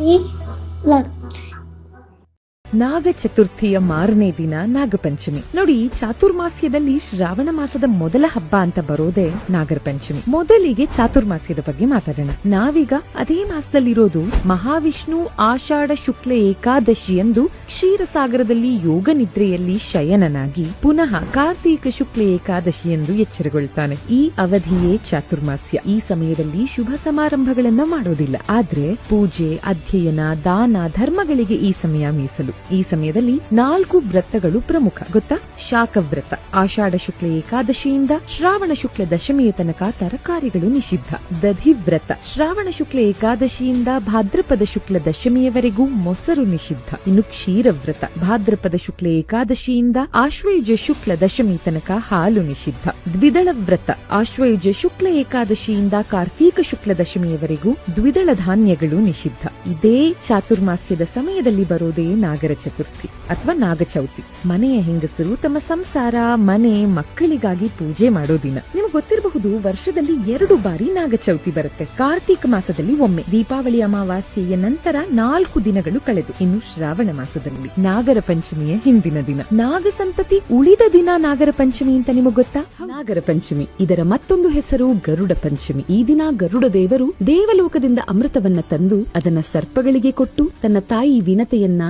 Ih. ನಾಗ ಚತುರ್ಥಿಯ ಮಾರನೇ ದಿನ ನಾಗಪಂಚಮಿ. ನೋಡಿ ಚಾತುರ್ಮಾಸ್ಯದಲ್ಲಿ ಶ್ರಾವಣ ಮಾಸದ ಮೊದಲ ಹಬ್ಬ ಅಂತ ಬರೋದೇ ನಾಗರ ಪಂಚಮಿ ಮೊದಲಿಗೆ ಚಾತುರ್ಮಾಸ್ಯದ ಬಗ್ಗೆ ಮಾತಾಡೋಣ. ನಾವೀಗ ಅದೇ ಮಾಸದಲ್ಲಿರೋದು ಮಹಾವಿಷ್ಣು ಆಷಾಢ ಶುಕ್ಲ ಏಕಾದಶಿ ಎಂದು ಕ್ಷೀರಸಾಗರದಲ್ಲಿ ಯೋಗ ನಿದ್ರೆಯಲ್ಲಿ ಶಯನನಾಗಿ ಪುನಃ ಕಾರ್ತೀಕ ಶುಕ್ಲ ಏಕಾದಶಿ ಎಂದು ಎಚ್ಚರಗೊಳ್ತಾನೆ. ಈ ಅವಧಿಯೇ ಚಾತುರ್ಮಾಸ್ಯ. ಈ ಸಮಯದಲ್ಲಿ ಶುಭ ಸಮಾರಂಭಗಳನ್ನ ಮಾಡೋದಿಲ್ಲ. ಆದ್ರೆ ಪೂಜೆ, ಅಧ್ಯಯನ, ದಾನ, ಧರ್ಮಗಳಿಗೆ ಈ ಸಮಯ ಮೀಸಲು. ಈ ಸಮಯದಲ್ಲಿ ನಾಲ್ಕು ವ್ರತಗಳು ಪ್ರಮುಖ, ಗೊತ್ತಾ? ಶಾಖವ್ರತ, ಆಷಾಢ ಶುಕ್ಲ ಏಕಾದಶಿಯಿಂದ ಶ್ರಾವಣ ಶುಕ್ಲ ದಶಮಿಯ ತನಕ ತರಕಾರಿಗಳು ನಿಷಿದ್ಧ. ದಧಿವ್ರತ ಶ್ರಾವಣ ಶುಕ್ಲ ಏಕಾದಶಿಯಿಂದ ಭಾದ್ರಪದ ಶುಕ್ಲ ದಶಮಿಯವರೆಗೂ ಮೊಸರು ನಿಷಿದ್ಧ. ಇನ್ನು ಕ್ಷೀರವ್ರತ ಭಾದ್ರಪದ ಶುಕ್ಲ ಏಕಾದಶಿಯಿಂದ ಆಶ್ವಯುಜ ಶುಕ್ಲ ದಶಮಿ ತನಕ ಹಾಲು ನಿಷಿದ್ಧ. ದ್ವಿದಳ ವ್ರತ ಆಶ್ವಯುಜ ಶುಕ್ಲ ಏಕಾದಶಿಯಿಂದ ಕಾರ್ತೀಕ ಶುಕ್ಲ ದಶಮಿಯವರೆಗೂ ದ್ವಿದಳ ಧಾನ್ಯಗಳು ನಿಷಿದ್ಧ. ಇದೇ ಚಾತುರ್ಮಾಸ್ಯದ ಸಮಯದಲ್ಲಿ ಬರೋದೇ ನಾಗರ ಚತುರ್ಥಿ ಅಥವಾ ನಾಗಚೌತಿ. ಮನೆಯ ಹೆಂಗಸರು ತಮ್ಮ ಸಂಸಾರ, ಮನೆ, ಮಕ್ಕಳಿಗಾಗಿ ಪೂಜೆ ಮಾಡೋ ದಿನ. ನಿಮಗೆ ಗೊತ್ತಿರಬಹುದು, ವರ್ಷದಲ್ಲಿ ಎರಡು ಬಾರಿ ನಾಗಚೌತಿ ಬರುತ್ತೆ. ಕಾರ್ತೀಕ ಮಾಸದಲ್ಲಿ ಒಮ್ಮೆ. ದೀಪಾವಳಿ ಅಮಾವಾಸ್ಯೆಯ ನಂತರ ನಾಲ್ಕು ದಿನಗಳು ಕಳೆದು. ಇನ್ನು ಶ್ರಾವಣ ಮಾಸದಲ್ಲಿ ನಾಗರ ಪಂಚಮಿಯ ಹಿಂದಿನ ದಿನ. ನಾಗ ಸಂತತಿ ಉಳಿದ ದಿನ ನಾಗರ ಪಂಚಮಿ ಅಂತ ನಿಮಗೆ ಗೊತ್ತಾ? ನಾಗರ ಪಂಚಮಿ. ಇದರ ಮತ್ತೊಂದು ಹೆಸರು ಗರುಡ ಪಂಚಮಿ. ಈ ದಿನ ಗರುಡ ದೇವರು ದೇವಲೋಕದಿಂದ ಅಮೃತವನ್ನ ತಂದು ಅದನ್ನ ಸರ್ಪಗಳಿಗೆ ಕೊಟ್ಟು ತನ್ನ ತಾಯಿ ವಿನತೆಯನ್ನ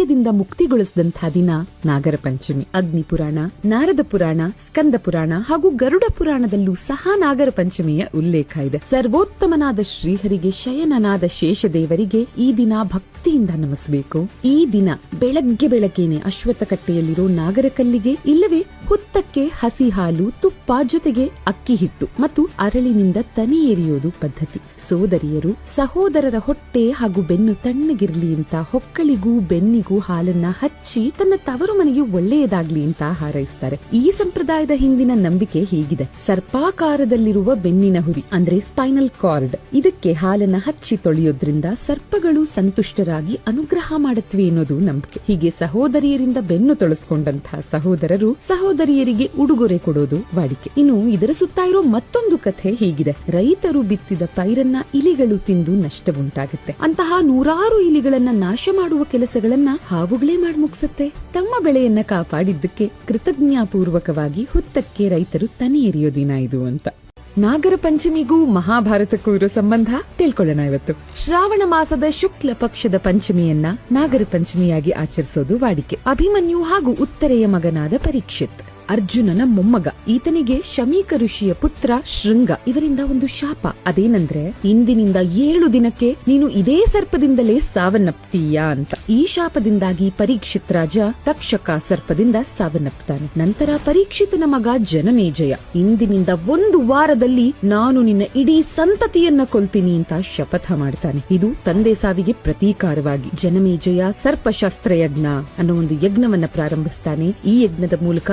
ದಾಸ್ಯದಿಂದ ಮುಕ್ತಿಗೊಳಿಸಿದಂತಹ ದಿನ ನಾಗರ ಪಂಚಮಿ, ಅಗ್ನಿ ಪುರಾಣ, ನಾರದ ಪುರಾಣ, ಸ್ಕಂದ ಪುರಾಣ ಹಾಗೂ ಗರುಡ ಪುರಾಣದಲ್ಲೂ ಸಹ ನಾಗರ ಪಂಚಮಿಯ ಉಲ್ಲೇಖ ಇದೆ. ಸರ್ವೋತ್ತಮನಾದ ಶ್ರೀಹರಿಗೆ, ಶಯನನಾದ ಶೇಷದೇವರಿಗೆ ಈ ದಿನ ಭಕ್ತಿಯಿಂದ ನಮಿಸಬೇಕು. ಈ ದಿನ ಬೆಳಗ್ಗೆ ಬೆಳಗ್ಗೆನೆ ಅಶ್ವತ್ಥ ಕಟ್ಟೆಯಲ್ಲಿರೋ ನಾಗರ ಕಲ್ಲಿಗೆ ಇಲ್ಲವೇ ಹುತ್ತಕ್ಕೆ ಹಸಿ ಹಾಲು, ತುಪ್ಪ ಜೊತೆಗೆ ಅಕ್ಕಿ ಹಿಟ್ಟು ಮತ್ತು ಅರಳಿನಿಂದ ತನಿ ಎರಿಯೋದು ಪದ್ಧತಿ. ಸೋದರಿಯರು, ಸಹೋದರರ ಹೊಟ್ಟೆ ಹಾಗೂ ಬೆನ್ನು ತಣ್ಣಗಿರ್ಲಿ ಅಂತ ಹೊಕ್ಕಳಿಗೂ ಬೆನ್ನಿಗೂ ಹಾಲನ್ನ ಹಚ್ಚಿ ತನ್ನ ತವರು ಮನೆಗೆ ಒಳ್ಳೆಯದಾಗ್ಲಿ ಅಂತ ಹಾರೈಸ್ತಾರೆ. ಈ ಸಂಪ್ರದಾಯದ ಹಿಂದಿನ ನಂಬಿಕೆ ಹೀಗಿದೆ. ಸರ್ಪಾಕಾರದಲ್ಲಿರುವ ಬೆನ್ನಿನ ಹುರಿ, ಅಂದ್ರೆ ಸ್ಪೈನಲ್ ಕಾರ್ಡ್, ಇದಕ್ಕೆ ಹಾಲನ್ನ ಹಚ್ಚಿ ತೊಳೆಯೋದ್ರಿಂದ ಸರ್ಪಗಳು ಸಂತುಷ್ಟರಾಗಿ ಅನುಗ್ರಹ ಮಾಡತ್ವಿ ಅನ್ನೋದು ನಂಬಿಕೆ. ಹೀಗೆ ಸಹೋದರಿಯರಿಂದ ಬೆನ್ನು ತೊಳಸ್ಕೊಂಡಂತಹ ಸಹೋದರರು ಸಹೋದರಿಯರಿಗೆ ಉಡುಗೊರೆ ಕೊಡೋದು ವಾಡಿಕೆ. ಇನ್ನು ಇದರ ಸುತ್ತ ಇರೋ ಮತ್ತೊಂದು ಕಥೆ ಹೀಗಿದೆ. ರೈತರು ಬಿತ್ತಿದ ಪೈರನ್ನ ಇಲಿಗಳು ತಿಂದು ನಷ್ಟವುಂಟಾಗುತ್ತೆ. ಅಂತಹ ನೂರಾರು ಇಲಿಗಳನ್ನ ನಾಶ ಮಾಡುವ ಕೆಲಸಗಳನ್ನ ಹಾವುಗಳೇ ಮಾಡಿ ಮುಗಿಸುತ್ತೆ. ತಮ್ಮ ಬೆಳೆಯನ್ನ ಕಾಪಾಡಿದ್ದಕ್ಕೆ ಕೃತಜ್ಞಾಪೂರ್ವಕವಾಗಿ ಹುತ್ತಕ್ಕೆ ರೈತರು ತನಿ ಎರಿಯೋ ದಿನ ಇದು ಅಂತ. ನಾಗರ ಪಂಚಮಿಗೂ ಮಹಾಭಾರತಕ್ಕೂ ಇರೋ ಸಂಬಂಧ ತಿಳ್ಕೊಳ್ಳೋಣ ಇವತ್ತು. ಶ್ರಾವಣ ಮಾಸದ ಶುಕ್ಲ ಪಕ್ಷದ ಪಂಚಮಿಯನ್ನ ನಾಗರ ಪಂಚಮಿಯಾಗಿ ಆಚರಿಸೋದು ವಾಡಿಕೆ. ಅಭಿಮನ್ಯು ಹಾಗೂ ಉತ್ತರೆಯ ಮಗನಾದ ಪರೀಕ್ಷಿತ್. ಅರ್ಜುನನ ಮೊಮ್ಮಗ. ಈತನಿಗೆ ಶಮೀಕ ಋಷಿಯ ಪುತ್ರ ಶೃಂಗ. ಇವರಿಂದ ಒಂದು ಶಾಪ. ಅದೇನಂದ್ರೆ, ಇಂದಿನಿಂದ ಏಳು ದಿನಕ್ಕೆ ನೀನು ಇದೇ ಸರ್ಪದಿಂದಲೇ ಸಾವನ್ನಪ್ತೀಯಾ ಅಂತ. ಈ ಶಾಪದಿಂದಾಗಿ ಪರೀಕ್ಷಿತ್ ರಾಜ ತಕ್ಷಕ ಸರ್ಪದಿಂದ ಸಾವನ್ನಪ್ತಾನೆ. ನಂತರ ಪರೀಕ್ಷಿತನ ಮಗ ಜನಮೇಜಯ ಇಂದಿನಿಂದ ಒಂದು ವಾರದಲ್ಲಿ ನಾನು ನಿನ್ನ ಇಡೀ ಸಂತತಿಯನ್ನ ಕೊಲ್ತೀನಿ ಅಂತ ಶಪಥ ಮಾಡ್ತಾನೆ. ಇದು ತಂದೆ ಸಾವಿಗೆ ಪ್ರತೀಕಾರವಾಗಿ. ಜನಮೇಜಯ ಸರ್ಪಶಾಸ್ತ್ರ ಯಜ್ಞ ಅನ್ನೋ ಒಂದು ಯಜ್ಞವನ್ನ ಪ್ರಾರಂಭಿಸ್ತಾನೆ. ಈ ಯಜ್ಞದ ಮೂಲಕ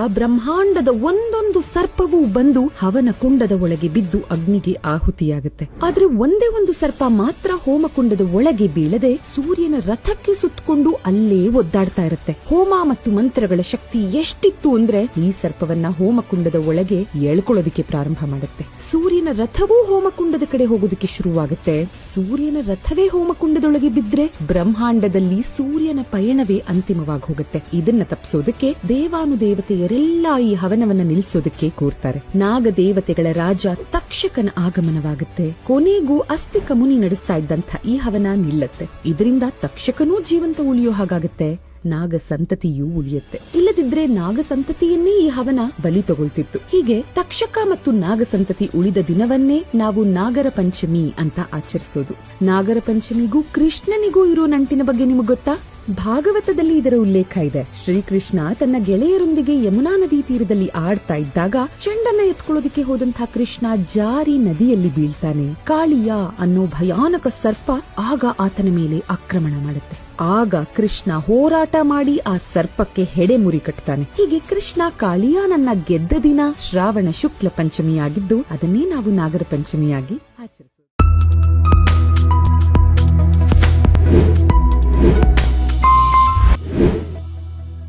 ಬ್ರಹ್ಮಾಂಡದ ಒಂದೊಂದು ಸರ್ಪವೂ ಬಂದು ಹವನ ಕುಂಡದ ಒಳಗೆ ಬಿದ್ದು ಅಗ್ನಿಗೆ ಆಹುತಿಯಾಗುತ್ತೆ. ಆದ್ರೆ ಒಂದೇ ಒಂದು ಸರ್ಪ ಮಾತ್ರ ಹೋಮಕುಂಡದ ಒಳಗೆ ಬೀಳದೆ ಸೂರ್ಯನ ರಥಕ್ಕೆ ಸುತ್ತಕೊಂಡು ಅಲ್ಲೇ ಒದ್ದಾಡ್ತಾ ಇರುತ್ತೆ. ಹೋಮ ಮತ್ತು ಮಂತ್ರಗಳ ಶಕ್ತಿ ಎಷ್ಟಿತ್ತು ಅಂದ್ರೆ ಈ ಸರ್ಪವನ್ನ ಹೋಮಕುಂಡದ ಒಳಗೆ ಎಳ್ಕೊಳ್ಳೋದಕ್ಕೆ ಪ್ರಾರಂಭ ಮಾಡುತ್ತೆ. ಸೂರ್ಯನ ರಥವೂ ಹೋಮಕುಂಡದ ಕಡೆ ಹೋಗೋದಕ್ಕೆ ಶುರುವಾಗುತ್ತೆ. ಸೂರ್ಯನ ರಥವೇ ಹೋಮಕುಂಡದೊಳಗೆ ಬಿದ್ರೆ ಬ್ರಹ್ಮಾಂಡದಲ್ಲಿ ಸೂರ್ಯನ ಪಯಣವೇ ಅಂತಿಮವಾಗಿ ಹೋಗುತ್ತೆ. ಇದನ್ನ ತಪ್ಪಿಸೋದಕ್ಕೆ ದೇವಾನುದೇವತೆಯರೆಲ್ಲ ಈ ಹವನವನ್ನ ನಿಲ್ಲಿಸೋದಕ್ಕೆ ಕೂರ್ತಾರೆ. ನಾಗ ದೇವತೆಗಳ ರಾಜ ತಕ್ಷಕನ ಆಗಮನವಾಗುತ್ತೆ. ಕೊನೆಗೂ ಅಸ್ತಿಕ ಮುನಿ ನಡೆಸ್ತಾ ಇದ್ದಂತ ಈ ಹವನ ನಿಲ್ಲತ್ತೆ. ಇದರಿಂದ ತಕ್ಷಕನೂ ಜೀವಂತ ಉಳಿಯೋ ಹಾಗಾಗುತ್ತೆ. ನಾಗ ಸಂತತಿಯೂ ಉಳಿಯುತ್ತೆ. ಇಲ್ಲದಿದ್ರೆ ನಾಗ ಸಂತತಿಯನ್ನೇ ಈ ಹವನ ಬಲಿ ತಗೊಳ್ತಿತ್ತು. ಹೀಗೆ ತಕ್ಷಕ ಮತ್ತು ನಾಗ ಸಂತತಿ ಉಳಿದ ದಿನವನ್ನೇ ನಾವು ನಾಗರ ಪಂಚಮಿ ಅಂತ ಆಚರಿಸೋದು. ನಾಗರ ಪಂಚಮಿಗೂ ಕೃಷ್ಣನಿಗೂ ಇರೋ ನಂಟಿನ ಬಗ್ಗೆ ನಿಮಗೆ ಗೊತ್ತಾ? ಭಾಗವತದಲ್ಲಿ ಇದರ ಉಲ್ಲೇಖ ಇದೆ. ಶ್ರೀಕೃಷ್ಣ ತನ್ನ ಗೆಳೆಯರೊಂದಿಗೆ ಯಮುನಾ ನದಿ ತೀರದಲ್ಲಿ ಆಡ್ತಾ ಇದ್ದಾಗ ಚೆಂಡನ್ನ ಎತ್ಕೊಳ್ಳೋದಕ್ಕೆ ಹೋದಂತಹ ಕೃಷ್ಣ ಜಾರಿ ನದಿಯಲ್ಲಿ ಬೀಳ್ತಾನೆ. ಕಾಳಿಯ ಅನ್ನೋ ಭಯಾನಕ ಸರ್ಪ ಆಗ ಆತನ ಮೇಲೆ ಆಕ್ರಮಣ ಮಾಡುತ್ತೆ. ಆಗ ಕೃಷ್ಣ ಹೋರಾಟ ಮಾಡಿ ಆ ಸರ್ಪಕ್ಕೆ ಹೆಡೆ ಮುರಿ ಕಟ್ತಾನೆ. ಹೀಗೆ ಕೃಷ್ಣ ಕಾಳಿಯಾನನ್ನ ಗೆದ್ದ ದಿನ ಶ್ರಾವಣ ಶುಕ್ಲ ಪಂಚಮಿಯಾಗಿದ್ದು, ಅದನ್ನೇ ನಾವು ನಾಗರ ಪಂಚಮಿಯಾಗಿ